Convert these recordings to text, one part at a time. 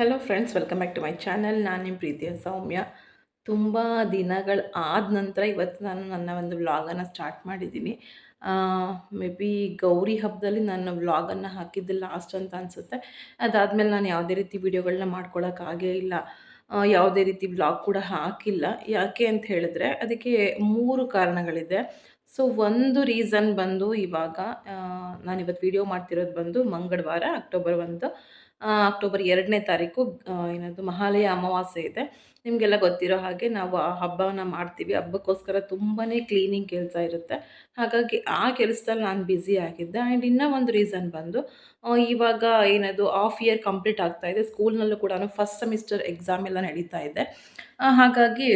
Hello friends welcome back to my channel ನಾನು ನಿಮ್ಮ ಪ್ರೀತಿಯ ಸೌಮ್ಯ. ತುಂಬ ದಿನಗಳು ಆದ ನಂತರ ಇವತ್ತು ನಾನು ನನ್ನ ಒಂದು ವ್ಲಾಗನ್ನು ಸ್ಟಾರ್ಟ್ ಮಾಡಿದ್ದೀನಿ ಮೇ ಬಿ ಗೌರಿ ಹಬ್ಬದಲ್ಲಿ ನಾನು ವ್ಲಾಗನ್ನು ಹಾಕಿದ್ದು ಲಾಸ್ಟ್ ಅಂತ ಅನಿಸುತ್ತೆ. ಅದಾದಮೇಲೆ ನಾನು ಯಾವುದೇ ರೀತಿ ವೀಡಿಯೋಗಳನ್ನ ಮಾಡ್ಕೊಳ್ಳೋಕ್ಕಾಗೇ ಇಲ್ಲ. ಯಾವುದೇ ರೀತಿ ವ್ಲಾಗ್ ಕೂಡ ಹಾಕಿಲ್ಲ. ಯಾಕೆ ಅಂತ ಹೇಳಿದ್ರೆ, ಅದಕ್ಕೆ ಮೂರು ಕಾರಣಗಳಿದೆ. ಸೊ ಒಂದು ರೀಸನ್ ಬಂದು ಇವಾಗ ನಾನು ಇವತ್ತು ವಿಡಿಯೋ ಮಾಡ್ತಿರೋದು ಬಂದು ಮಂಗಳವಾರ ಅಕ್ಟೋಬರ್ ಒಂದು ಅಕ್ಟೋಬರ್ ಎರಡನೇ ತಾರೀಕು ಏನದು ಮಹಾಲಯ ಅಮಾವಾಸ್ಯೆ ಇದೆ. ನಿಮಗೆಲ್ಲ ಗೊತ್ತಿರೋ ಹಾಗೆ ನಾವು ಆ ಹಬ್ಬವನ್ನು ಮಾಡ್ತೀವಿ. ಹಬ್ಬಕ್ಕೋಸ್ಕರ ತುಂಬಾ ಕ್ಲೀನಿಂಗ್ ಕೆಲಸ ಇರುತ್ತೆ. ಹಾಗಾಗಿ ಆ ಕೆಲಸದಲ್ಲಿ ನಾನು ಬ್ಯುಸಿ ಆಗಿದ್ದೆ. ಆ್ಯಂಡ್ ಇನ್ನೂ ಒಂದು ರೀಸನ್ ಬಂದು ಇವಾಗ ಏನದು ಆಫ್ ಇಯರ್ ಕಂಪ್ಲೀಟ್ ಆಗ್ತಾಯಿದೆ ಸ್ಕೂಲ್ನಲ್ಲೂ ಕೂಡ ಫಸ್ಟ್ ಸೆಮಿಸ್ಟರ್ ಎಕ್ಸಾಮ್ ಎಲ್ಲ ನಡೀತಾ ಇದೆ. ಹಾಗಾಗಿ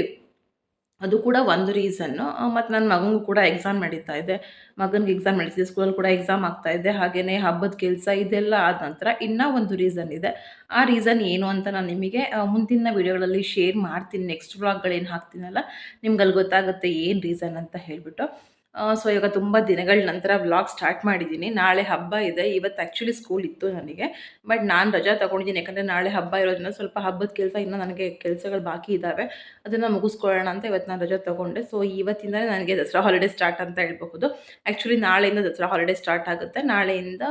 ಅದು ಕೂಡ ಒಂದು ರೀಸನ್ನು ಮತ್ತು ನನ್ನ ಮಗನಿಗೂ ಕೂಡ ಎಕ್ಸಾಮ್ ನಡೀತಾ ಇದೆ. ಮಗನಿಗೆ ಎಕ್ಸಾಮ್ ನಡೆಸಿದೆ ಸ್ಕೂಲಲ್ಲಿ ಕೂಡ ಎಕ್ಸಾಮ್ ಆಗ್ತಾ ಇದೆ. ಹಾಗೆಯೇ ಹಬ್ಬದ ಕೆಲಸ ಇದೆಲ್ಲ ಆದ ನಂತರ ಇನ್ನೂ ಒಂದು ರೀಸನ್ ಇದೆ. ಆ ರೀಸನ್ ಏನು ಅಂತ ನಾನು ನಿಮಗೆ ಮುಂದಿನ ವಿಡಿಯೋಗಳಲ್ಲಿ ಶೇರ್ ಮಾಡ್ತೀನಿ. ನೆಕ್ಸ್ಟ್ ವ್ಲಾಗ್ಗಳೇನು ಹಾಕ್ತೀನಲ್ಲ ನಿಮ್ಗೆ ಅಲ್ಲಿ ಗೊತ್ತಾಗುತ್ತೆ ಏನು ರೀಸನ್ ಅಂತ ಹೇಳಿಬಿಟ್ಟು. ಸೊ ಇವಾಗ ತುಂಬ ದಿನಗಳ ನಂತರ ವ್ಲಾಗ್ ಸ್ಟಾರ್ಟ್ ಮಾಡಿದ್ದೀನಿ. ನಾಳೆ ಹಬ್ಬ ಇದೆ. ಇವತ್ತು ಆ್ಯಕ್ಚುಲಿ ಸ್ಕೂಲ್ ಇತ್ತು ನನಗೆ. ಬಟ್ ನಾನು ರಜಾ ತೊಗೊಂಡಿದ್ದೀನಿ. ಯಾಕಂದರೆ ನಾಳೆ ಹಬ್ಬ ಇರೋದ್ರಿಂದ ಸ್ವಲ್ಪ ಹಬ್ಬದ ಕೆಲಸ ಇನ್ನೂ ನನಗೆ ಕೆಲಸಗಳು ಬಾಕಿ ಇದ್ದಾವೆ ಅದನ್ನು ಮುಗಿಸ್ಕೊಳ್ಳೋಣ ಅಂತ ಇವತ್ತು ನಾನು ರಜೆ ತೊಗೊಂಡೆ. ಸೊ ಇವತ್ತಿಂದಲೇ ನನಗೆ ದಸರಾ ಹಾಲಿಡೇ ಸ್ಟಾರ್ಟ್ ಅಂತ ಹೇಳ್ಬಹುದು. ಆ್ಯಕ್ಚುಲಿ ನಾಳೆಯಿಂದ ದಸರಾ ಹಾಲಿಡೇ ಸ್ಟಾರ್ಟ್ ಆಗುತ್ತೆ. ನಾಳೆಯಿಂದ,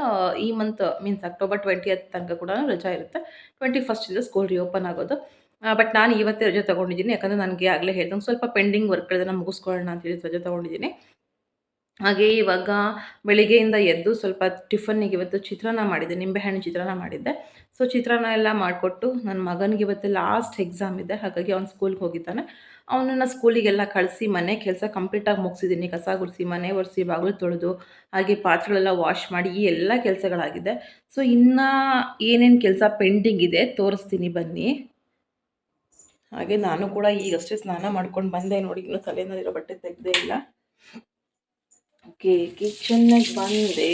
ಈ ಮಂತ್ ಮೀನ್ಸ್ ಅಕ್ಟೋಬರ್ ಟ್ವೆಂಟಿ ತನಕ ಕೂಡ ರಜಾ ಇರುತ್ತೆ. ಟ್ವೆಂಟಿ ಫಸ್ಟಿಂದ ಸ್ಕೂಲ್ ರಿಓಪನ್ ಆಗೋದು. ಬಟ್ ನಾನು ಇವತ್ತೇ ರಜೆ ತೊಗೊಂಡಿದ್ದೀನಿ. ಯಾಕಂದರೆ ನನಗೆ ಆಗಲೇ ಹೇಳ್ದಂಗೆ ಸ್ವಲ್ಪ ಪೆಂಡಿಂಗ್ ವರ್ಕ್ಗಳನ್ನ ಮುಗಿಸ್ಕೊಳ್ಳೋಣ ಅಂತ ಹೇಳಿ ರಜೆ ತೊಗೊಂಡಿದ್ದೀನಿ. ಹಾಗೆ ಇವಾಗ ಬೆಳಿಗ್ಗೆಯಿಂದ ಎದ್ದು ಸ್ವಲ್ಪ ಟಿಫನ್ನಿಗೆ ಇವತ್ತು ಚಿತ್ರಾನ್ನ ಮಾಡಿದ್ದೆ, ನಿಂಬೆಹಣ್ಣು ಚಿತ್ರಾನ್ನ ಮಾಡಿದ್ದೆ. ಸೊ ಚಿತ್ರಾನ್ನ ಎಲ್ಲ ಮಾಡಿಕೊಟ್ಟು ನನ್ನ ಮಗನಿಗೆ ಇವತ್ತು ಲಾಸ್ಟ್ ಎಕ್ಸಾಮ್ ಇದೆ, ಹಾಗಾಗಿ ಅವ್ನು ಸ್ಕೂಲ್ಗೆ ಹೋಗಿದ್ದಾನೆ. ಅವನನ್ನು ಸ್ಕೂಲಿಗೆಲ್ಲ ಕಳಿಸಿ ಮನೆ ಕೆಲಸ ಕಂಪ್ಲೀಟಾಗಿ ಮುಗಿಸಿದ್ದೀನಿ ಕಸ ಗುಡಿಸಿ, ಮನೆ ಒರೆಸಿ, ಬಾಗಿಲು ತೊಳೆದು, ಹಾಗೆ ಪಾತ್ರೆಗಳೆಲ್ಲ ವಾಶ್ ಮಾಡಿ ಈ ಎಲ್ಲ ಕೆಲಸಗಳಾಗಿದೆ. ಸೊ ಇನ್ನೂ ಏನೇನು ಕೆಲಸ ಪೆಂಡಿಂಗ್ ಇದೆ ತೋರಿಸ್ತೀನಿ ಬನ್ನಿ. ಹಾಗೆ ನಾನು ಕೂಡ ಈಗಷ್ಟೇ ಸ್ನಾನ ಮಾಡ್ಕೊಂಡು ಬಂದೆ ನೋಡಿ, ಇನ್ನೂ ತಲೆನಲ್ಲಿರೋ ಬಟ್ಟೆ ತೆಗೆದೇ ಇಲ್ಲ. ಓಕೆ ಕಿಚನ್ನಿಗೆ ಬಂದೆ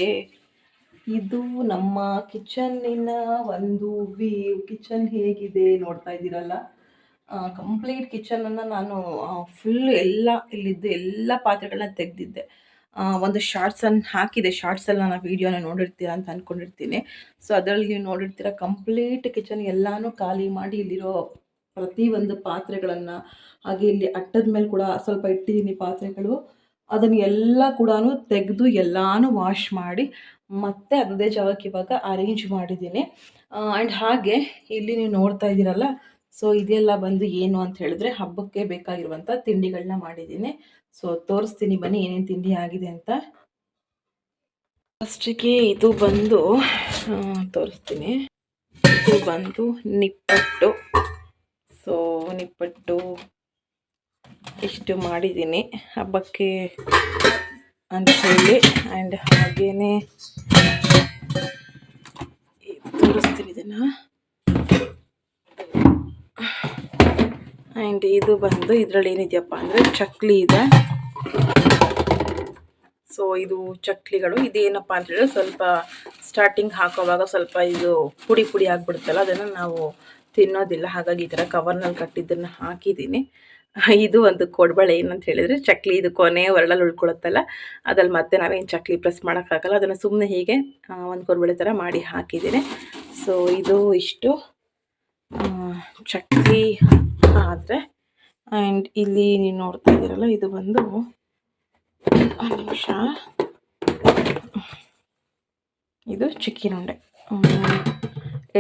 ಇದು ನಮ್ಮ ಕಿಚನ್ನಿನ ಒಂದು ವ್ಯೂ. ಕಿಚನ್ ಹೇಗಿದೆ ನೋಡ್ತಾ ಇದ್ದೀರಲ್ಲ? ಕಂಪ್ಲೀಟ್ ಕಿಚನನ್ನು ನಾನು ಫುಲ್ ಎಲ್ಲ ಇಲ್ಲಿದ್ದು ಎಲ್ಲ ಪಾತ್ರೆಗಳನ್ನ ತೆಗೆದಿದ್ದೆ. ಒಂದು ಶಾರ್ಟ್ಸನ್ನು ಹಾಕಿದೆ. ಶಾರ್ಟ್ಸಲ್ಲಿ ನಾನು ವೀಡಿಯೋನ ನೋಡಿರ್ತೀರ ಅಂತ ಅಂದ್ಕೊಂಡಿರ್ತೀನಿ ಸೊ ಅದರಲ್ಲಿ ನೀವು ನೋಡಿರ್ತೀರ ಕಂಪ್ಲೀಟ್ ಕಿಚನ್ ಎಲ್ಲನೂ ಖಾಲಿ ಮಾಡಿ ಇಲ್ಲಿರೋ ಪ್ರತಿಯೊಂದು ಪಾತ್ರೆಗಳನ್ನು ಹಾಗೆ ಇಲ್ಲಿ ಅಟ್ಟದ ಮೇಲೆ ಕೂಡ ಸ್ವಲ್ಪ ಇಟ್ಟಿದ್ದೀನಿ ಪಾತ್ರೆಗಳು. ಅದನ್ನು ಎಲ್ಲ ಕೂಡ ತೆಗೆದು ಎಲ್ಲಾನು ವಾಶ್ ಮಾಡಿ ಮತ್ತೆ ಅದೇ ಜಾಗಕ್ಕೆ ಇವಾಗ ಅರೇಂಜ್ ಮಾಡಿದ್ದೀನಿ. ಆ್ಯಂಡ್ ಹಾಗೆ ಇಲ್ಲಿ ನೀವು ನೋಡ್ತಾ ಇದ್ದೀರಲ್ಲ ಸೊ ಇದೆಲ್ಲ ಬಂದು ಏನು ಅಂತ ಹೇಳಿದ್ರೆ ಹಬ್ಬಕ್ಕೆ ಬೇಕಾಗಿರುವಂಥ ತಿಂಡಿಗಳನ್ನ ಮಾಡಿದ್ದೀನಿ. ಸೊ ತೋರಿಸ್ತೀನಿ ಬನ್ನಿ ಏನೇನು ತಿಂಡಿ ಆಗಿದೆ ಅಂತ. ಫಸ್ಟಿಗೆ ಇದು ಬಂದು ತೋರಿಸ್ತೀನಿ. ಇದು ಬಂದು ನಿಪ್ಪಟ್ಟು. ಸೊ ನಿಪ್ಪಟ್ಟು ಇಷ್ಟು ಮಾಡಿದ್ದೀನಿ ಹಬ್ಬಕ್ಕೆ ಅಂತ ಹೇಳಿ. ಆ್ಯಂಡ್ ಹಾಗೇ ತೋರಿಸ್ತೀನಿ ಇದನ್ನು? ಆ್ಯಂಡ್ ಇದು ಬಂದು ಇದರಲ್ಲಿ ಏನಿದೆಯಪ್ಪ ಅಂದರೆ ಚಕ್ಲಿ ಇದೆ. ಸೊ ಇದು ಚಕ್ಲಿಗಳು. ಇದೇನಪ್ಪ ಅಂತ ಹೇಳಿದ್ರೆ ಸ್ವಲ್ಪ ಸ್ಟಾರ್ಟಿಂಗ್ ಹಾಕೋವಾಗ ಸ್ವಲ್ಪ ಇದು ಪುಡಿ ಪುಡಿ ಆಗಿಬಿಡುತ್ತಲ್ಲ, ಅದನ್ನು ನಾವು ತಿನ್ನೋದಿಲ್ಲ. ಹಾಗಾಗಿ ಈ ಥರ ಕವರ್ನಲ್ಲಿ ಕಟ್ಟಿದ್ದನ್ನು ಹಾಕಿದ್ದೀನಿ. ಇದು ಒಂದು ಕೊಡ್ಬಳೆ ಏನಂತ ಹೇಳಿದರೆ ಚಕ್ಲಿ ಇದು ಕೊನೆ ಒರಳಲ್ಲಿ ಉಳ್ಕೊಳುತ್ತಲ್ಲ ಅದ್ರಲ್ಲಿ ಮತ್ತೆ ನಾವೇನು ಚಕ್ಲಿ ಪ್ರೆಸ್ ಮಾಡೋಕ್ಕಾಗಲ್ಲ. ಅದನ್ನು ಸುಮ್ಮನೆ ಹೀಗೆ ಒಂದು ಕೊಡ್ಬಳೆ ಥರ ಮಾಡಿ ಹಾಕಿದ್ದೀನಿ. ಸೊ ಇದು ಇಷ್ಟು. ಚಕ್ಲಿ ಆದರೆ ಆ್ಯಂಡ್ ಇಲ್ಲಿ ನೀವು ನೋಡ್ತಾ ಇದ್ದೀರಲ್ಲ ಇದು ಬಂದು ಒಂದು ನಿಮಿಷ. ಇದು ಚಿಕ್ಕಿನ ಉಂಡೆ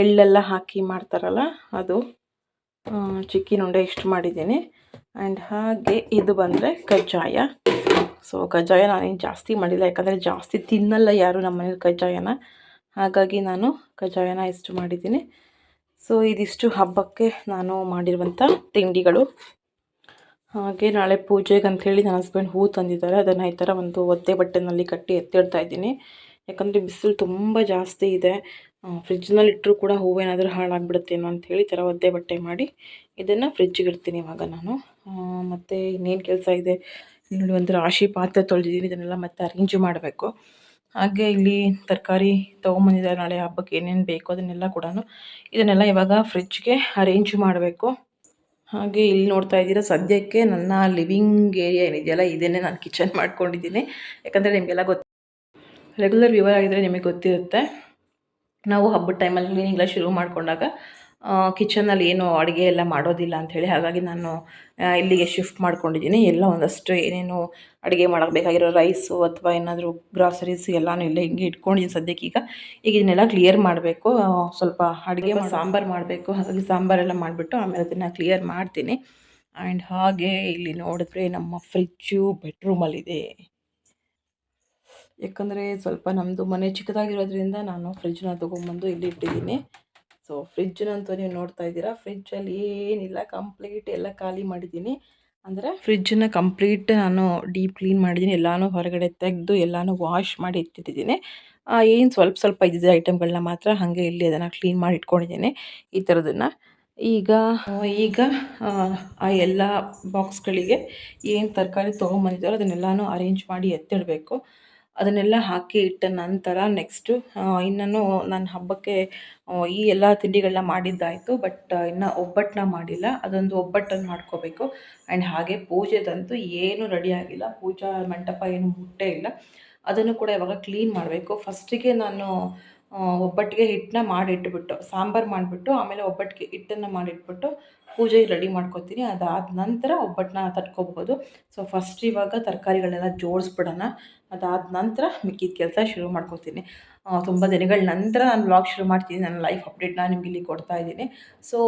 ಎಳ್ಳೆಲ್ಲ ಹಾಕಿ ಮಾಡ್ತಾರಲ್ಲ, ಅದು. ಚಿಕ್ಕಿನ ಉಂಡೆ ಇಷ್ಟು ಮಾಡಿದ್ದೀನಿ. ಆ್ಯಂಡ್ ಹಾಗೆ ಇದು ಬಂದರೆ ಕಜ್ಜಾಯ. ಸೊ ಕಜ್ಜಾಯ ನಾನೇನು ಜಾಸ್ತಿ ಮಾಡಿಲ್ಲ, ಯಾಕಂದರೆ ಜಾಸ್ತಿ ತಿನ್ನಲ್ಲ ಯಾರು ನಮ್ಮ ಮನೇಲಿ ಕಜ್ಜಾಯನ. ಹಾಗಾಗಿ ನಾನು ಕಜ್ಜಾಯನ ಇಷ್ಟು ಮಾಡಿದ್ದೀನಿ. ಸೊ ಇದಿಷ್ಟು ಹಬ್ಬಕ್ಕೆ ನಾನು ಮಾಡಿರುವಂಥ ತಿಂಡಿಗಳು. ಹಾಗೆ ನಾಳೆ ಪೂಜೆಗೆ ಅಂಥೇಳಿ ನನ್ನ ಹಸ್ಬೆಂಡ್ ಹೂ ತಂದಿದ್ದಾರೆ. ಅದನ್ನು ಈ ಥರ ಒಂದು ಒದ್ದೆ ಬಟ್ಟೆನಲ್ಲಿ ಕಟ್ಟಿ ಎತ್ತಿಡ್ತಾ ಇದ್ದೀನಿ. ಯಾಕಂದರೆ ಬಿಸಿಲು ತುಂಬ ಜಾಸ್ತಿ ಇದೆ. ಫ್ರಿಜ್ನಲ್ಲಿ ಇಟ್ಟರೂ ಕೂಡ ಹೂವೇನಾದರೂ ಹಾಳಾಗ್ಬಿಡುತ್ತೇನೋ ಅಂಥೇಳಿ ಥರ ಒದ್ದೆ ಬಟ್ಟೆ ಮಾಡಿ ಇದನ್ನು ಫ್ರಿಜ್ಜಿಗೆ ಇಡ್ತೀನಿ ಇವಾಗ ನಾನು. ಮತ್ತು ಇನ್ನೇನು ಕೆಲಸ ಇದೆ? ಇಲ್ಲಿ ಒಂದು ರಾಶಿ ಪಾತ್ರೆ ತೊಳೆದಿದ್ದೀನಿ ಇದನ್ನೆಲ್ಲ ಮತ್ತೆ ಅರೇಂಜ್ ಮಾಡಬೇಕು. ಹಾಗೆ ಇಲ್ಲಿ ತರಕಾರಿ ತೊಗೊಂಬಂದಿದ್ದಾರೆ, ನಾಳೆ ಹಬ್ಬಕ್ಕೆ ಏನೇನು ಬೇಕು ಅದನ್ನೆಲ್ಲ ಕೂಡ ಇದನ್ನೆಲ್ಲ ಇವಾಗ ಫ್ರಿಜ್ಗೆ ಅರೇಂಜ್ ಮಾಡಬೇಕು. ಹಾಗೆ ಇಲ್ಲಿ ನೋಡ್ತಾ ಇದ್ದೀರಾ, ಸದ್ಯಕ್ಕೆ ನನ್ನ ಲಿವಿಂಗ್ ಏರಿಯಾ ಏನಿದೆಯಲ್ಲ, ಇದನ್ನೇ ನಾನು ಕಿಚನ್ ಮಾಡ್ಕೊಂಡಿದ್ದೀನಿ. ಯಾಕಂದರೆ ನಿಮಗೆಲ್ಲ ಗೊತ್ತು ರೆಗ್ಯುಲರ್ ವ್ಯೂವರ್ ಆಗಿದ್ದರೆ ನಿಮಗೆ ಗೊತ್ತಿರುತ್ತೆ. ನಾವು ಹಬ್ಬದ ಟೈಮಲ್ಲಿ ಕ್ಲೀನಿಂಗ್ ಎಲ್ಲ ಶುರು ಮಾಡಿಕೊಂಡಾಗ ಕಿಚನಲ್ಲಿ ಏನು ಅಡುಗೆ ಎಲ್ಲ ಮಾಡೋದಿಲ್ಲ ಅಂಥೇಳಿ ಹಾಗಾಗಿ ನಾನು ಇಲ್ಲಿಗೆ ಶಿಫ್ಟ್ ಮಾಡ್ಕೊಂಡಿದ್ದೀನಿ. ಎಲ್ಲ ಒಂದಷ್ಟು ಏನೇನು ಅಡುಗೆ ಮಾಡೋಕ್ಕೆ ಬೇಕಾಗಿರೋ ರೈಸು ಅಥವಾ ಏನಾದರೂ ಗ್ರಾಸರೀಸ್ ಎಲ್ಲನೂ ಇಲ್ಲೇ ಹಿಂಗೆ ಇಟ್ಕೊಂಡಿದ್ದೀನಿ ಸದ್ಯಕ್ಕೆ ಈಗ. ಈಗ ಇದನ್ನೆಲ್ಲ ಕ್ಲಿಯರ್ ಮಾಡಬೇಕು ಸ್ವಲ್ಪ ಅಡುಗೆ ಸಾಂಬಾರು ಮಾಡಬೇಕು ಹಾಗಾಗಿ ಸಾಂಬಾರೆಲ್ಲ ಮಾಡಿಬಿಟ್ಟು ಆಮೇಲೆ ಅದನ್ನು ಕ್ಲಿಯರ್ ಮಾಡ್ತೀನಿ. ಆ್ಯಂಡ್ ಹಾಗೆ ಇಲ್ಲಿ ನೋಡಿದ್ರೆ ನಮ್ಮ ಫ್ರಿಜ್ಜು ಬೆಡ್ರೂಮಲ್ಲಿದೆ ಯಾಕಂದರೆ ಸ್ವಲ್ಪ ನಮ್ಮದು ಮನೆ ಚಿಕ್ಕದಾಗಿರೋದ್ರಿಂದ ನಾನು ಫ್ರಿಜ್ನ ತೊಗೊಂಬಂದು ಇಲ್ಲಿ ಇಟ್ಟಿದ್ದೀನಿ. ಸೊ ಫ್ರಿಜ್ನಂತೂ ನೀವು ನೋಡ್ತಾ ಇದ್ದೀರಾ ಫ್ರಿಜ್ಜಲ್ಲಿ ಏನಿಲ್ಲ ಕಂಪ್ಲೀಟ್ ಎಲ್ಲ ಖಾಲಿ ಮಾಡಿದ್ದೀನಿ. ಅಂದರೆ ಫ್ರಿಜ್ಜನ್ನ ಕಂಪ್ಲೀಟ್ ನಾನು ಡೀಪ್ ಕ್ಲೀನ್ ಮಾಡಿದ್ದೀನಿ, ಎಲ್ಲನೂ ಹೊರಗಡೆ ತೆಗೆದು, ಎಲ್ಲನೂ ವಾಶ್ ಮಾಡಿ ಇಟ್ಟಿದ್ದೀನಿ. ಏನು ಸ್ವಲ್ಪ ಸ್ವಲ್ಪ ಇದ್ದಿದ್ದ ಐಟಮ್ಗಳನ್ನ ಮಾತ್ರ ಹಾಗೆ ಇಲ್ಲಿ ಅದನ್ನು ಕ್ಲೀನ್ ಮಾಡಿ ಇಟ್ಕೊಂಡಿದ್ದೀನಿ, ಈ ಥರದನ್ನು ಈಗ ಈಗ, ಆ ಎಲ್ಲ ಬಾಕ್ಸ್ಗಳಿಗೆ ಏನು ತರಕಾರಿ ತೊಗೊಂಬಂದಿದ್ದಾರೋ ಅದನ್ನೆಲ್ಲನೂ ಅರೇಂಜ್ ಮಾಡಿ ಎತ್ತಿಡಬೇಕು. ಅದನ್ನೆಲ್ಲ ಹಾಕಿ ಇಟ್ಟ ನಂತರ ನೆಕ್ಸ್ಟು ಇನ್ನೂ ನಾನು ಹಬ್ಬಕ್ಕೆ ಈ ಎಲ್ಲ ತಿಂಡಿಗಳನ್ನ ಮಾಡಿದ್ದಾಯಿತು ಬಟ್ ಇನ್ನು ಒಬ್ಬಟ್ಟನ್ನ ಮಾಡಿಲ್ಲ. ಅದೊಂದು ಒಬ್ಬಟ್ಟನ್ನು ಮಾಡ್ಕೋಬೇಕು. ಆ್ಯಂಡ್ ಹಾಗೆ ಪೂಜೆದಂತೂ ಏನೂ ರೆಡಿ ಆಗಿಲ್ಲ. ಪೂಜಾ ಮಂಟಪ ಏನು ಮುಟ್ಟೇ ಇಲ್ಲ. ಅದನ್ನು ಕೂಡ ಇವಾಗ ಕ್ಲೀನ್ ಮಾಡಬೇಕು. ಫಸ್ಟಿಗೆ ನಾನು ಒಬ್ಬಟ್ಟಿಗೆ ಹಿಟ್ಟನ್ನ ಮಾಡಿಟ್ಬಿಟ್ಟು, ಸಾಂಬಾರು ಮಾಡಿಬಿಟ್ಟು, ಆಮೇಲೆ ಒಬ್ಬಟ್ಟಿಗೆ ಹಿಟ್ಟನ್ನು ಮಾಡಿಟ್ಬಿಟ್ಟು ಪೂಜೆಗೆ ರೆಡಿ ಮಾಡ್ಕೊತೀನಿ. ಅದಾದ ನಂತರ ಒಬ್ಬಟ್ಟನ್ನ ತಟ್ಕೊಬೋದು. ಸೊ ಫಸ್ಟ್ ಇವಾಗ ತರಕಾರಿಗಳನ್ನೆಲ್ಲ ಜೋಡಿಸ್ಬಿಡೋಣ. ಅದಾದ ನಂತರ ಮಿಕ್ಕಿದ ಕೆಲಸ ಶುರು ಮಾಡ್ಕೊತೀನಿ. ತುಂಬ ದಿನಗಳ ನಂತರ ನಾನು ವ್ಲಾಗ್ ಶುರು ಮಾಡ್ತೀನಿ. ನನ್ನ ಲೈಫ್ ಅಪ್ಡೇಟ್ನ ನಿಮ್ಗೆ ಇಲ್ಲಿ ಕೊಡ್ತಾ ಇದ್ದೀನಿ. ಸೊ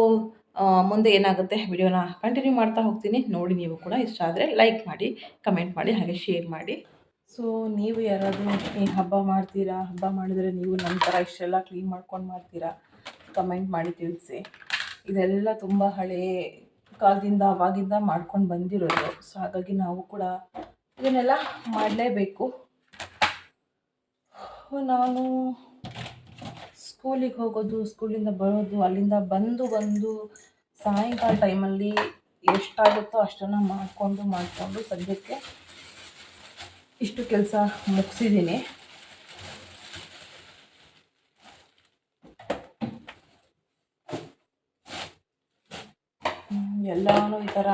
ಮುಂದೆ ಏನಾಗುತ್ತೆ ವಿಡಿಯೋನ ಕಂಟಿನ್ಯೂ ಮಾಡ್ತಾ ಹೋಗ್ತೀನಿ. ನೋಡಿ ನೀವು ಕೂಡ ಇಷ್ಟ ಆದರೆ ಲೈಕ್ ಮಾಡಿ ಕಮೆಂಟ್ ಮಾಡಿ, ಹಾಗೆ ಶೇರ್ ಮಾಡಿ. ಸೊ ನೀವು ಯಾರಾದರೂ ಈ ಹಬ್ಬ ಮಾಡ್ತೀರಾ? ಹಬ್ಬ ಮಾಡಿದರೆ ನೀವು ನಮ್ಮ ಥರ ಇಷ್ಟೆಲ್ಲ ಕ್ಲೀನ್ ಮಾಡ್ಕೊಂಡು ಮಾಡ್ತೀರಾ? ಕಮೆಂಟ್ ಮಾಡಿ ತಿಳಿಸಿ. ಇದೆಲ್ಲ ತುಂಬ ಹಳೆ ಕಾಲದಿಂದ ಅವಾಗಿಂದ ಮಾಡ್ಕೊಂಡು ಬಂದಿರೋದು. ಸೊ ಹಾಗಾಗಿ ನಾವು ಕೂಡ ಇದನ್ನೆಲ್ಲ ಮಾಡಲೇಬೇಕು. ನಾನು ಸ್ಕೂಲಿಗೆ ಹೋಗೋದು ಸ್ಕೂಲಿಂದ ಬರೋದು, ಅಲ್ಲಿಂದ ಬಂದು ಬಂದು ಸಾಯಂಕಾಲ ಟೈಮಲ್ಲಿ ಎಷ್ಟಾಗುತ್ತೋ ಅಷ್ಟನ್ನು ಮಾಡಿಕೊಂಡು ಮಾಡಿಕೊಂಡು ಸದ್ಯಕ್ಕೆ ಇಷ್ಟು ಕೆಲಸ ಮುಗಿಸಿದ್ದೀನಿ. ಎಲ್ಲನೂ ಈ ಥರ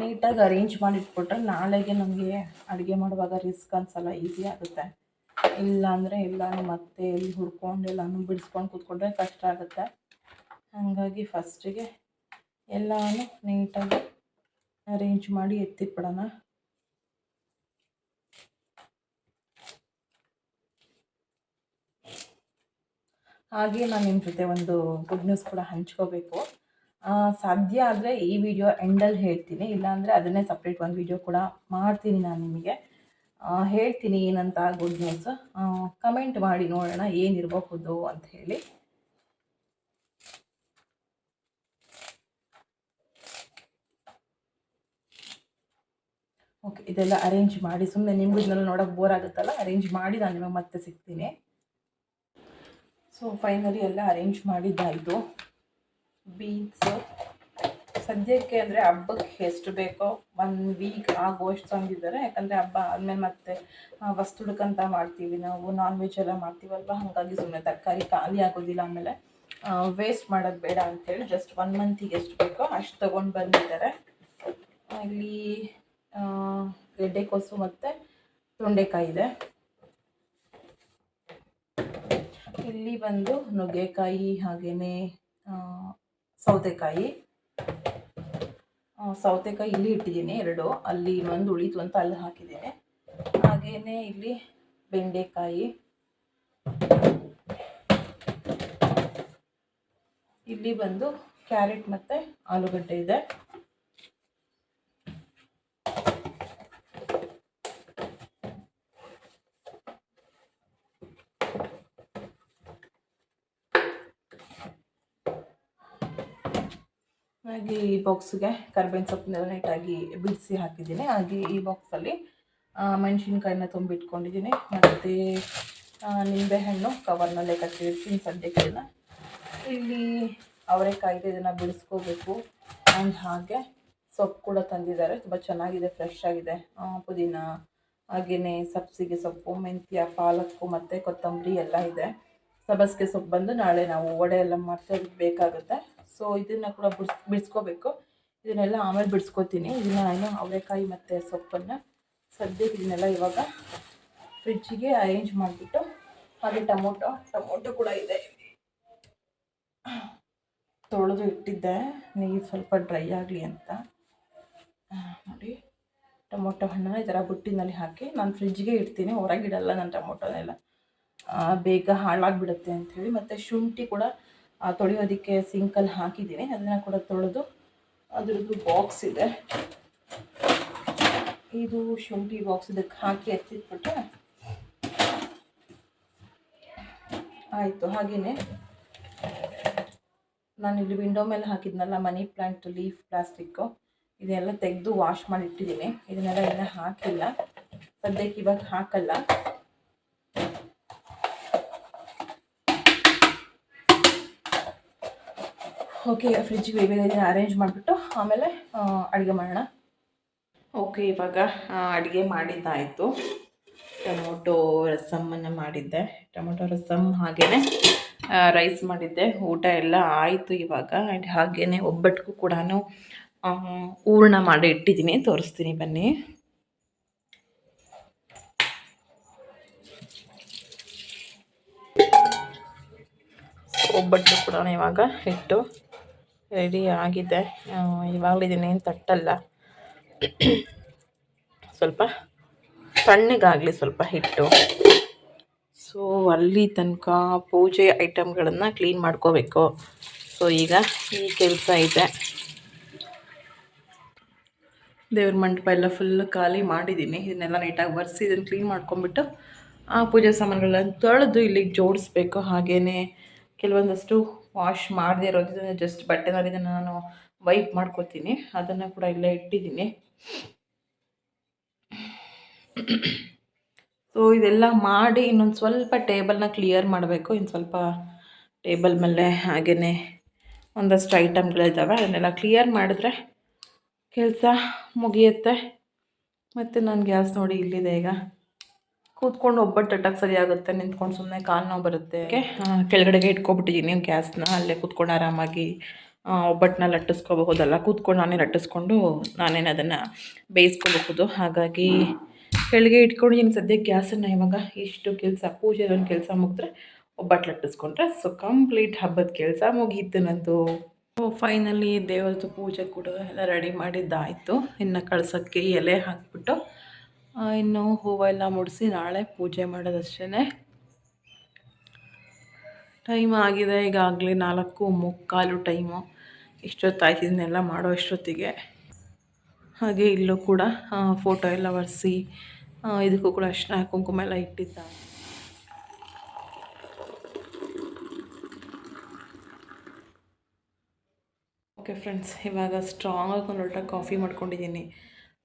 ನೀಟಾಗಿ ಅರೇಂಜ್ ಮಾಡಿಟ್ಬಿಟ್ರೆ ನಾಳೆಗೆ ನಮಗೆ ಅಡುಗೆ ಮಾಡುವಾಗ ರಿಸ್ಕ್ ಅನ್ಸಲ್ಲ ಈಸಿ ಆಗುತ್ತೆ. ಇಲ್ಲ ಅಂದರೆ ಎಲ್ಲನೂ ಮತ್ತೆ ಎಲ್ಲಿ ಹುಡ್ಕೊಂಡು ಎಲ್ಲನೂ ಬಿಡಿಸ್ಕೊಂಡು ಕೂತ್ಕೊಂಡ್ರೆ ಕಷ್ಟ ಆಗುತ್ತೆ. ಹಾಗಾಗಿ ಫಸ್ಟಿಗೆ ಎಲ್ಲಾನು ನೀಟಾಗಿ ಅರೇಂಜ್ ಮಾಡಿ ಎತ್ತಿಟ್ಬಿಡೋಣ. ಹಾಗೆ ನಾನು ನಿಮ್ಮ ಜೊತೆ ಒಂದು ಗುಡ್ ನ್ಯೂಸ್ ಕೂಡ ಹಂಚ್ಕೋಬೇಕು. ಸಾಧ್ಯ ಆದರೆ ಈ ವಿಡಿಯೋ ಎಂಡಲ್ಲಿ ಹೇಳ್ತೀನಿ. ಇಲ್ಲಾಂದರೆ ಅದನ್ನೇ ಸಪ್ರೇಟ್ ಒಂದು ವಿಡಿಯೋ ಕೂಡ ಮಾಡ್ತೀನಿ ನಾನು ನಿಮಗೆ. ಹೇಳ್ತೀನಿ ಏನಂತ ಗುಡ್ ನ್ಯೂಸ್ ಕಮೆಂಟ್ ಮಾಡಿ ನೋಡೋಣ ಏನಿರಬಹುದು ಅಂತ ಹೇಳಿ. ಓಕೆ ಇದೆಲ್ಲ ಅರೇಂಜ್ ಮಾಡಿ ಸುಮ್ಮನೆ ನಿಮಗೂ ಇದನ್ನೆಲ್ಲ ನೋಡೋಕೆ ಬೋರ್ ಆಗುತ್ತಲ್ಲ ಅರೇಂಜ್ ಮಾಡಿ ನಾನು ನಿಮಗೆ ಮತ್ತೆ ಸಿಗ್ತೀನಿ. ಸೊ ಫೈನಲಿ ಎಲ್ಲ ಅರೇಂಜ್ ಮಾಡಿದ್ದಾಯಿತು ಬೀನ್ಸ್ ಸದ್ಯಕ್ಕೆ ಅಂದರೆ ಹಬ್ಬಕ್ಕೆ ಎಷ್ಟು ಬೇಕೋ ಒನ್ ವೀಕ್ ಆಗುವಷ್ಟು ತಂದಿದ್ದಾರೆ. ಯಾಕಂದರೆ ಹಬ್ಬ ಆದಮೇಲೆ ಮತ್ತೆ ವಸ್ತು ಹುಡುಕಂತ ಮಾಡ್ತೀವಿ ನಾವು ನಾನ್ ವೆಜ್ ಎಲ್ಲ ಮಾಡ್ತೀವಲ್ವ? ಹಾಗಾಗಿ ಸುಮ್ಮನೆ ತರಕಾರಿ ಖಾಲಿ ಆಗೋದಿಲ್ಲ ಆಮೇಲೆ. ವೇಸ್ಟ್ ಮಾಡೋದು ಬೇಡ ಅಂಥೇಳಿ ಜಸ್ಟ್ ಒನ್ ಮಂತಿಗೆ ಎಷ್ಟು ಬೇಕೋ ಅಷ್ಟು ತೊಗೊಂಡು ಬಂದಿದ್ದಾರೆ. ಇಲ್ಲಿ ಗೆಡ್ಡೆಕೋಸು ಮತ್ತು ತೊಂಡೆಕಾಯಿ ಇದೆ. ಇಲ್ಲಿ ಬಂದು ನುಗ್ಗೆಕಾಯಿ ಹಾಗೆಯೇ ಸೌತೆಕಾಯಿ. ಸೌತೆಕಾಯಿ ಇಲ್ಲಿ ಇಟ್ಟಿದ್ದೀನಿ ಎರಡು. ಅಲ್ಲಿ ಒಂದು ಉಳಿತು ಅಂತ ಅಲ್ಲಿ ಹಾಕಿದ್ದೇನೆ. ಹಾಗೆಯೇ ಇಲ್ಲಿ ಬೆಂಡೆಕಾಯಿ. ಇಲ್ಲಿ ಬಂದು ಕ್ಯಾರೆಟ್ ಮತ್ತು ಆಲೂಗಡ್ಡೆ ಇದೆ. ಹಾಗೆ ಈ ಬಾಕ್ಸ್ಗೆ ಕರ್ಬೇವಿನ ಸೊಪ್ಪನ್ನೆಲ್ಲ ನೀಟಾಗಿ ಬಿಡಿಸಿ ಹಾಕಿದ್ದೀನಿ. ಹಾಗೆ ಈ ಬಾಕ್ಸಲ್ಲಿ ಮೆಣಸಿನ್ಕಾಯಿನ ತುಂಬಿಟ್ಕೊಂಡಿದ್ದೀನಿ. ಮತ್ತು ನಿಂಬೆಹಣ್ಣು ಕವರ್ನಲ್ಲೇ ಕಟ್ಟಿರ್ತೀನಿ ಸದ್ಯಕ್ಕೆ ಇದನ್ನ ಇಲ್ಲಿ ಅವರೆಕಾಯಿ ಇದೆ, ಇದನ್ನು ಬಿಡಿಸ್ಕೋಬೇಕು. ಆ್ಯಂಡ್ ಹಾಗೆ ಸೊಪ್ಪು ಕೂಡ ತಂದಿದ್ದಾರೆ. ತುಂಬ ಚೆನ್ನಾಗಿದೆ, ಫ್ರೆಶ್ ಆಗಿದೆ. ಪುದೀನ ಹಾಗೆಯೇ ಸಬ್ಸಿಗೆ ಸೊಪ್ಪು, ಮೆಂತ್ಯ, ಪಾಲಕ್ಕು ಮತ್ತು ಕೊತ್ತಂಬರಿ ಎಲ್ಲ ಇದೆ. ಸಬ್ಬಸಿಗೆ ಸೊಪ್ಪು ಬಂದು ನಾಳೆ ನಾವು ವಡೆ ಎಲ್ಲ ಮಾಡ್ತಾ ಬೇಕಾಗುತ್ತೆ. ಸೊ ಇದನ್ನು ಕೂಡ ಬಿಡ್ಸ್, ಬಿಡಿಸ್ಕೋಬೇಕು. ಇದನ್ನೆಲ್ಲ ಆಮೇಲೆ ಬಿಡಿಸ್ಕೋತೀನಿ. ಇದನ್ನ ನಾನು ಅವರೆಕಾಯಿ ಮತ್ತು ಸೊಪ್ಪನ್ನು ಸದ್ಯಕ್ಕೆ ಇದನ್ನೆಲ್ಲ ಇವಾಗ ಫ್ರಿಜ್ಜಿಗೆ ಅರೇಂಜ್ ಮಾಡಿಬಿಟ್ಟು ಹಾಗೆ ಟೊಮೊಟೊ ಟೊಮೊಟೊ ಕೂಡ ಇದೆ. ತೊಳೆದು ಇಟ್ಟಿದ್ದೆ. ನೀರು ಸ್ವಲ್ಪ ಡ್ರೈ ಆಗಲಿ ಅಂತ. ನೋಡಿ. ಟೊಮೊಟೊ ಹಣ್ಣನ್ನು ಈ ಥರ ಬುಟ್ಟಿನಲ್ಲಿ ಹಾಕಿ ನಾನು ಫ್ರಿಡ್ಜ್ಗೆ ಇಡ್ತೀನಿ. ಹೊರಗಿಡಲ್ಲ ನಾನು ಟೊಮೊಟೊನೆಲ್ಲ. ಬೇಗ ಹಾಳಾಗಿಬಿಡುತ್ತೆ ಅಂಥೇಳಿ ಮತ್ತು ಶುಂಠಿ ಕೂಡ ತೊಳೆಯೋದಕ್ಕೆ ಸಿಂಕಲ್ಲಿ ಹಾಕಿದ್ದೀನಿ ಅದನ್ನು ಕೂಡ ತೊಳೆದು ಅದರದ್ದು ಬಾಕ್ಸ್ ಇದೆ. ಇದು ಶುಂಠಿ ಬಾಕ್ಸ್ ಇದಕ್ಕೆ ಹಾಕಿ ಎತ್ತಿಟ್ಬಿಟ್ರೆ ಆಯಿತು ನಾನು ಇಲ್ಲಿ ವಿಂಡೋ ಮೇಲೆ ಹಾಕಿದ್ನಲ್ಲ, ಮನಿ ಪ್ಲಾಂಟ್ ಲೀಫ್ ಪ್ಲಾಸ್ಟಿಕ್ಕು ಇದೆಲ್ಲ ತೆಗೆದು ವಾಶ್ ಮಾಡಿ ಇಟ್ಟಿದ್ದೀನಿ. ಇದನ್ನೆಲ್ಲ ಇನ್ನೂ ಹಾಕಿಲ್ಲ. ಸದ್ಯಕ್ಕೆ ಇವಾಗ ಹಾಕಲ್ಲ. ಓಕೆ ಫ್ರಿಜ್ಗೆ ಬೇಗ ಬೇಗ ಅರೇಂಜ್ ಮಾಡಿಬಿಟ್ಟು ಆಮೇಲೆ ಅಡುಗೆ ಮಾಡೋಣ. ಓಕೆ ಇವಾಗ ಅಡುಗೆ ಮಾಡಿದ್ದಾಯಿತು. ಟೊಮೊಟೊ ರಸಮನ್ನು ಮಾಡಿದ್ದೆ. ಟೊಮೊಟೊ ರಸಮ್ ಹಾಗೆಯೇ ರೈಸ್ ಮಾಡಿದ್ದೆ. ಊಟ ಎಲ್ಲ ಆಯಿತು ಇವಾಗ. ಆ್ಯಂಡ್ ಹಾಗೆಯೇ ಒಬ್ಬಟ್ಟಿಗೂ ಕೂಡ ಹೂರ್ಣ ಮಾಡಿ ಇಟ್ಟಿದ್ದೀನಿ. ತೋರಿಸ್ತೀನಿ ಬನ್ನಿ. ಒಬ್ಬಟ್ಟು ಕೂಡ ಇವಾಗ ಹಿಟ್ಟು ರೆಡಿ ಆಗಿದೆ. ಇವಾಗಲೂ ಇದನ್ನೇನು ತಟ್ಟಲ್ಲ. ಸ್ವಲ್ಪ ತಣ್ಣಗಾಗಲಿ ಸ್ವಲ್ಪ ಹಿಟ್ಟು. ಸೊ ಅಲ್ಲಿ ತನಕ ಪೂಜೆ ಐಟಮ್ಗಳನ್ನು ಕ್ಲೀನ್ ಮಾಡ್ಕೋಬೇಕು. ಸೊ ಈಗ ಈ ಕೆಲಸ ಇದೆ. ದೇವ್ರ ಮಂಟಪ ಎಲ್ಲ ಫುಲ್ ಖಾಲಿ ಮಾಡಿದ್ದೀನಿ. ಇದನ್ನೆಲ್ಲ ನೀಟಾಗಿ ಒರೆಸಿ ಇದನ್ನು ಕ್ಲೀನ್ ಮಾಡ್ಕೊಂಬಿಟ್ಟು ಆ ಪೂಜೆ ಸಾಮಾನುಗಳನ್ನ ತೊಳೆದು ಇಲ್ಲಿಗೆ ಜೋಡಿಸ್ಬೇಕು. ಹಾಗೆಯೇ ಕೆಲವೊಂದಷ್ಟು ವಾಶ್ ಮಾಡದೇ ಇರೋದ್ರಿಂದ ಜಸ್ಟ್ ಇದನ್ನು ನಾನು ವೈಪ್ ಮಾಡ್ಕೊತೀನಿ. ಅದನ್ನು ಕೂಡ ಇಲ್ಲೇ ಇಟ್ಟಿದ್ದೀನಿ. ಸೊ ಇದೆಲ್ಲ ಮಾಡಿ ಇನ್ನೊಂದು ಸ್ವಲ್ಪ ಟೇಬಲ್ನ ಕ್ಲಿಯರ್ ಮಾಡಬೇಕು. ಇನ್ನು ಸ್ವಲ್ಪ ಟೇಬಲ್ ಮೇಲೆ ಹಾಗೆಯೇ ಒಂದಷ್ಟು ಐಟಮ್ಗಳಿದ್ದಾವೆ ಅದನ್ನೆಲ್ಲ ಕ್ಲಿಯರ್ ಮಾಡಿದ್ರೆ ಕೆಲಸ ಮುಗಿಯುತ್ತೆ. ಮತ್ತು ನಾನು ಗ್ಯಾಸ್ ನೋಡಿ ಇಲ್ಲಿದೆ ಈಗ. ಕೂತ್ಕೊಂಡು ಒಬ್ಬಟ್ಟು ಅಟ್ಟಕ್ಕೆ ಸರಿ ಆಗುತ್ತೆ, ನಿಂತ್ಕೊಂಡು ಸುಮ್ಮನೆ ಕಾಲು ನೋವು ಬರುತ್ತೆ. ಕೆಳಗಡೆಗೆ ಇಟ್ಕೊಬಿಟ್ಟಿದ್ದೀನಿ ಗ್ಯಾಸ್ನ, ಅಲ್ಲೇ ಕೂತ್ಕೊಂಡು ಆರಾಮಾಗಿ ಒಬ್ಬಟ್ಟನ್ನ ಲಟ್ಟಿಸ್ಕೋಬಹುದಲ್ಲ, ಕೂತ್ಕೊಂಡು ನಾನೇ ಲಟ್ಟಿಸ್ಕೊಂಡು ನಾನೇನು ಅದನ್ನು ಬೇಯಿಸ್ಕೋಬಹುದು. ಹಾಗಾಗಿ ಕೆಳಗೆ ಇನ್ನು ಸದ್ಯ ಗ್ಯಾಸನ್ನು ಇವಾಗ ಇಷ್ಟು ಕೆಲಸ, ಪೂಜೆ ಒಂದು ಕೆಲಸ ಮುಗಿದ್ರೆ ಒಬ್ಬಟ್ಟು ಲಟ್ಟಿಸ್ಕೊಂಡ್ರೆ ಸೊ ಕಂಪ್ಲೀಟ್ ಹಬ್ಬದ ಕೆಲಸ ಮುಗೀತು ನಂದು. ಫೈನಲಿ ದೇವರದ್ದು ಪೂಜೆ ಕೂಡ ಎಲ್ಲ ರೆಡಿ ಮಾಡಿದ್ದಾಯಿತು. ಇನ್ನು ಕಳ್ಸೋಕ್ಕೆ ಎಲೆ ಹಾಕ್ಬಿಟ್ಟು ಇನ್ನು ಹೂವೆಲ್ಲ ಮುಡಿಸಿ ನಾಳೆ ಪೂಜೆ ಮಾಡೋದಷ್ಟೇ ಟೈಮ್ ಆಗಿದೆ ಈಗಾಗಲೇ ನಾಲ್ಕು ಮುಕ್ಕಾಲು ಟೈಮು ಇಷ್ಟೊತ್ತಾಯ್ತು ಇದನ್ನೆಲ್ಲ ಮಾಡೋ ಅಷ್ಟೊತ್ತಿಗೆ ಹಾಗೆ ಇಲ್ಲೂ ಕೂಡ ಫೋಟೋ ಎಲ್ಲ ಒರೆಸಿ ಇದಕ್ಕೂ ಕೂಡ ಅರ್ಶಿನ ಕುಂಕುಮ ಎಲ್ಲ ಇಟ್ಟಿದ್ದ ಓಕೆ ಫ್ರೆಂಡ್ಸ್ ಇವಾಗ ಸ್ಟ್ರಾಂಗಾಗಿ ಒಂದು ಲೋಟ ಕಾಫಿ ಮಾಡ್ಕೊಂಡಿದ್ದೀನಿ.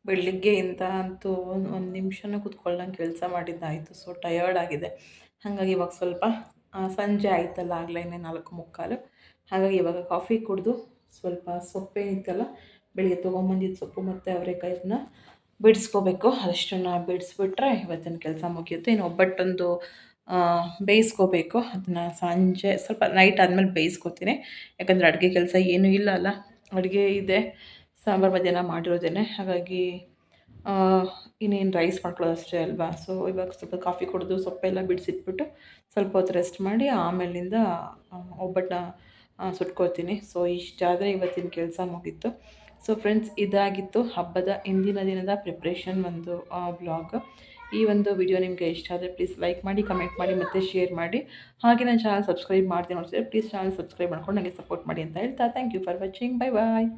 ಬೆಳಿಗ್ಗೆಯಿಂದ ಅಂತೂ ಒಂದು ನಿಮಿಷನೂ ಕೂತ್ಕೊಳ್ಳಂಗೆ ಕೆಲಸ ಮಾಡಿದ್ದಾಯಿತು. ಸೊ ಟಯರ್ಡ್ ಆಗಿದೆ. ಹಾಗಾಗಿ ಇವಾಗ ಸ್ವಲ್ಪ ಸಂಜೆ ಆಯ್ತಲ್ಲ, ಆಗಲೇ ನಾಲ್ಕು ಮುಕ್ಕಾಲು. ಹಾಗಾಗಿ ಇವಾಗ ಕಾಫಿ ಕುಡಿದು ಸ್ವಲ್ಪ ಸೊಪ್ಪೇನಿತ್ತಲ್ಲ ಬೆಳಿಗ್ಗೆ ತೊಗೊಂಬಂದಿದ್ದು ಸೊಪ್ಪು ಮತ್ತು ಕೈನ ಬಿಡಿಸ್ಕೋಬೇಕು. ಅದಷ್ಟನ್ನ ಬಿಡಿಸ್ಬಿಟ್ರೆ ಇವತ್ತಿನ ಕೆಲಸ ಮುಗಿಯುತ್ತೆ. ಇನ್ನು ಒಬ್ಬಟ್ಟೊಂದು ಬೇಯಿಸ್ಕೋಬೇಕು. ಅದನ್ನು ಸಂಜೆ, ಸ್ವಲ್ಪ ನೈಟ್ ಆದಮೇಲೆ ಬೇಯಿಸ್ಕೊತೀನಿ. ಯಾಕಂದರೆ ಅಡುಗೆ ಕೆಲಸ ಏನೂ ಇಲ್ಲ ಅಲ್ಲ. ಅಡುಗೆ ಇದೆ. ಸಾಂಬಾರು ಮಧ್ಯಾಹ್ನ ಮಾಡಿರೋದೇನೆ. ಹಾಗಾಗಿ ಇನ್ನೇನು ರೈಸ್ ಮಾಡ್ಕೊಳ್ಳೋದು ಅಷ್ಟೇ ಅಲ್ವಾ? ಸೊ ಇವಾಗ ಸ್ವಲ್ಪ ಕಾಫಿ ಕುಡಿದು ಸೊಪ್ಪೆಲ್ಲ ಬಿಡಿಸಿಟ್ಬಿಟ್ಟು ಸ್ವಲ್ಪ ಹೊತ್ತು ರೆಸ್ಟ್ ಮಾಡಿ ಆಮೇಲಿಂದ ಒಬ್ಬಟ್ಟನ್ನ ಸುಟ್ಕೊಳ್ತೀನಿ. ಸೊ ಇಷ್ಟಾದರೆ ಇವತ್ತಿನ ಕೆಲಸ ಮುಗೀತು. ಸೊ ಫ್ರೆಂಡ್ಸ್ ಇದಾಗಿತ್ತು ಹಬ್ಬದ ಇಂದಿನ ದಿನದ ಪ್ರಿಪ್ರೇಷನ್ ಒಂದು ಬ್ಲಾಗ್ ಈ ಒಂದು ವಿಡಿಯೋ ನಿಮಗೆ ಇಷ್ಟ ಆದರೆ ಪ್ಲೀಸ್ ಲೈಕ್ ಮಾಡಿ ಕಮೆಂಟ್ ಮಾಡಿ, ಮತ್ತು ಶೇರ್ ಮಾಡಿ. ಹಾಗೆ ನನ್ನ ಚಾನಲ್ ಸಬ್ಸ್ಕ್ರೈಬ್ ಮಾಡ್ತೀನಿ ನೋಡಿದ್ರೆ ಪ್ಲೀಸ್ ಚಾನಲ್ ಸಬ್ಸ್ಕ್ರೈಬ್ ಮಾಡ್ಕೊಂಡು ನನಗೆ ಸಪೋರ್ಟ್ ಮಾಡಿ ಅಂತ ಹೇಳ್ತಾ. Thank you for watching bye bye